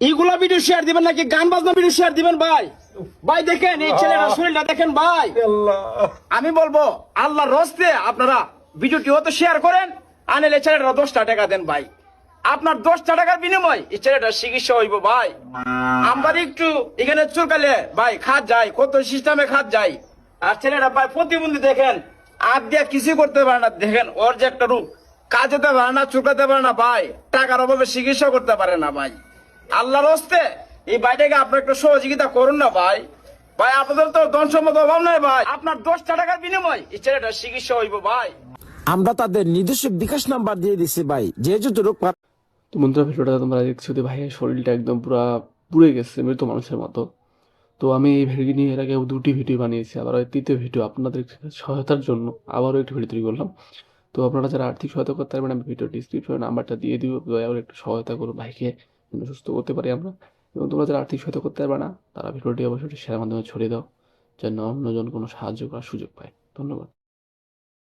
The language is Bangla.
এইগুলা ভিডিও শেয়ার দিবেন নাকি? গান বাজনা ভিডিও শেয়ার দিবেন ভাই? ভাই দেখেন এই ছেলেটার শরীরটা দেখেন ভাই। আমি বলব আল্লাহর রস্তে আপনারা ভিডিওটি অত শেয়ার করেন আনেলে ছেলেটা দশটা টাকা দেন ভাই। আপনার দশটা টাকার বিনিময় এই ছেলেটার চিকিৎসা হইব ভাই। আমার একটু এখানে চুলকালে ভাই খাত যায় কত সিস্টেমে খাত যায় আর ছেলেটা ভাই প্রতিবন্ধী দেখেন আর দিয়ে কিছু করতে পারে না। দেখেন ওর যে একটা রূপ কাজ হতে পারে না চুকাতে পারে না ভাই। টাকার অভাবে চিকিৎসা করতে পারে না ভাই। আল্লাহর হস্তে। এই ভাইটাকে আপনার একটু সহযোগিতা করুন না ভাই। ভাই আপনাদের তো ধন সম্পদ অভাব নাই ভাই। আপনার দশটা টাকার বিনিময় এই ছেলেটার চিকিৎসা হইব ভাই। আমরা তাদের নিজস্ব বিকাশ নাম্বার দিয়ে দিছি ভাই যে যতটুকু পার- তো বন্ধুরা ভিডিওটা তোমরা দেখছ যে ভাইয়ের শরীরটা একদম পুরো পুড়ে গেছে মৃত মানুষের মতো। তো আমি এই ভিডিও নিয়ে এর আগে দুটি ভিডিও বানিয়েছি আবার ওই তৃতীয় ভিডিও আপনাদের সহায়তার জন্য আবারও একটি ভিডিও তৈরি করলাম। তো আপনারা যারা আর্থিক সহায়তা করতে পারবেন আমি ভিডিও ডিসক্রিপশনে নাম্বারটা দিয়ে দিব দয়া করে একটু সহায়তা করুন ভাইকে। সুস্থ করতে পারি আমরা। এবং তোমরা যারা আর্থিক সহায়তা করতে পারবে না, তারা ভিডিওটি অবশ্যই শেয়ার মাধ্যমে ছড়িয়ে দাও, যেন অন্যজন কোনো সাহায্য করার সুযোগ পায়। ধন্যবাদ।